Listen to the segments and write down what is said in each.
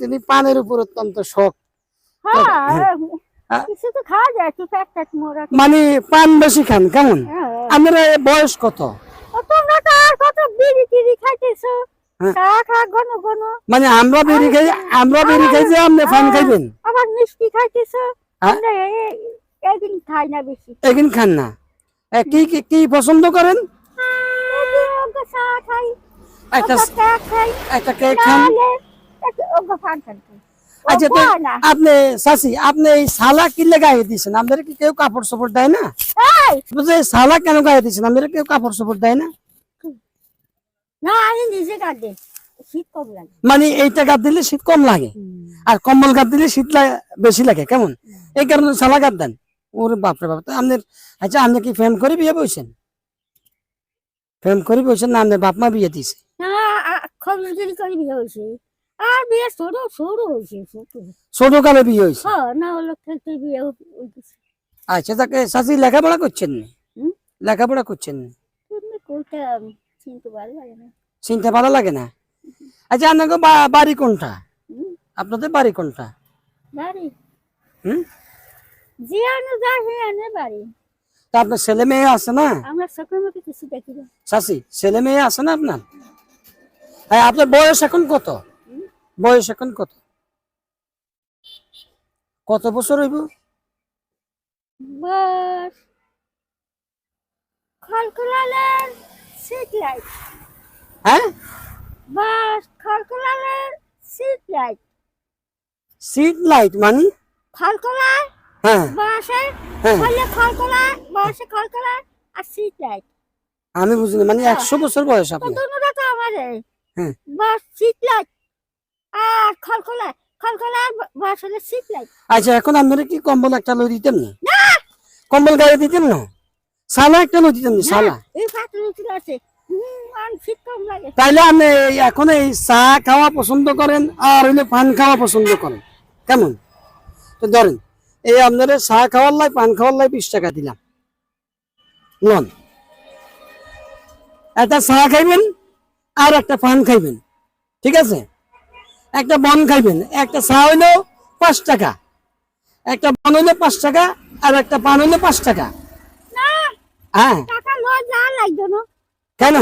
তিনি পানের উপর অত্যন্ত শখ। হ্যাঁ হ্যাঁ। মোড়া মানে পান বেশি খান কেমন? হ্যাঁ। বয়স কত? হ্যাঁ। মানে আমরা বেরি খাই আমরা বেরি খাই যে আপনি পান খাইবেন। আবার মিষ্টি খাইতেছো? হ্যাঁ? একদিন খাই না বেশি। একদিন খান না। কি কি কি পছন্দ করেন? একটা একটা কেক খান। আচ্ছা তো আপনি আপনি এই কিনলে গায়ে দিয়েছেন আমাদের কি কেউ কাপড় চোপড় দেয় না? সালা কেন গায়ে দিয়েছেন আমাদের কেউ কাপড় চোপড় দেয় না? মানে এইটা গাদ দিলে শীত কম লাগে। আর কম্বল গাদ দিলে শীত বেশি লাগে কেমন? এই কারণে সালা গাদ দেন। ওর বাপরে বাপ আপনার আচ্ছা আপনি কি ফেম করে বিয়ে বসেন ফেম করে বসেন না আপনার বাপ মা বিয়ে দিয়েছে? না খবর করে বিয়ে হয়েছে আর বিয়ে সরু সরু হয়েছে ছোট ছোট কালে বিয়ে হয়েছে? হ্যাঁ না হলো খেলতে বিয়ে হইতেছে আচ্ছা তাকে চাচি লেখাপড়া করছেন না? লেখাপড়া করছেন না? কোনটা চিনতে ভালো লাগে না। চিন্তা ভালো লাগে না? আচ্ছা আপনাকে বাড়ি কোনটা? আপনাদের বাড়ি কোনটা? বাড়ি? হুম? জিয়ানো বাড়ি। তা আপনার ছেলে মেয়ে আছে না? আমরা সকল কিছু দেখি না। ছেলে মেয়ে আছে না আপনার? হ্যাঁ আপনার বয়স এখন কত? বয়স এখন কত? কত বছর হইব? সিট লাইট হ্যাঁ? Bus seat light seat light মানে হ্যাঁ। বাসে হ্যাঁ। বাসে আর সিট লাইট আমি বুঝিনি মানে একশো বছর বয়স আপনার। তো আমারে হ্যাঁ। বাস সিট লাইট হলে সিট লাইট আচ্ছা এখন আপনারা কি কম্বল একটা লই দিতেন না? কম্বল গায়ে দিতেন না? সালা একটা লই দিতেন না সালা? এই আছে। শীত তাইলে আপনি এখন এই চা খাওয়া পছন্দ করেন আর হইলে পান খাওয়া পছন্দ করেন। কেমন? তো ধরেন এই আপনার চা খাওয়ার লাই পান খাওয়ার লাই বিশ টাকা দিলাম। লন। একটা চা খাইবেন আর একটা পান খাইবেন। ঠিক আছে? একটা বন খাইবেন একটা চা হইল পাঁচ টাকা একটা বন হইল পাঁচ টাকা আর একটা পান হইল পাঁচ টাকা। না হ্যাঁ। কেন?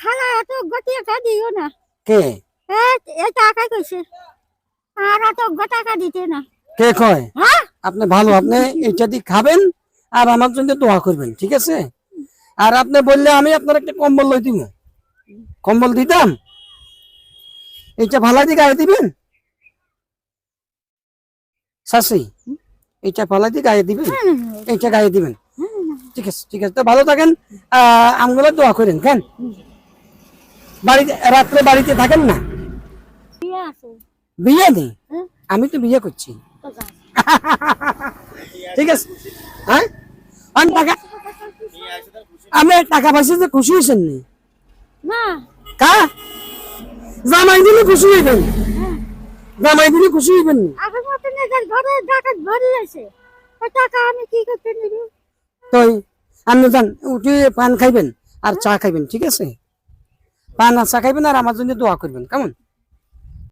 খালা এত গতি দিও না। কে? এই এই টাকা কইছে। আর এত টাকা দিতে না। কে কয়? হ্যাঁ? আপনি ভালো আপনি এইটা দিয়ে খাবেন আর আমার জন্য দোয়া করবেন ঠিক আছে? আর আপনি বললে আমি আপনার একটা কম্বল লই দিব কম্বল দিতাম? এইটা ভালো দিয়ে গায়ে দিবেন? এইটা ভালো দিয়ে গায়ে দিবেন? এইটা গায়ে দিবেন? ঠিক আছে ঠিক আছে। তো ভালো থাকেন। আমগুলো দোয়া করেন কেন? বাড়িতে রাত্রে বাড়িতে থাকেন না? বিয়ে নেই? আমি তো বিয়ে করছি। ঠিক আছে। হ্যাঁ? টাকা আমি টাকা পয়সা খুশি হয়েছেন না। কা? জামাই দিলে খুশি হইবেন। জামাই দিলে খুশি হইবেন আগের নিজের ঘরে ভরে আছে ওই টাকা আমি কি করতে নিব তো আপনি যান উঠে পান খাইবেন আর চা খাইবেন ঠিক আছে? পান আর চা খাইবেন আর আমার জন্য দোয়া করবেন কেমন?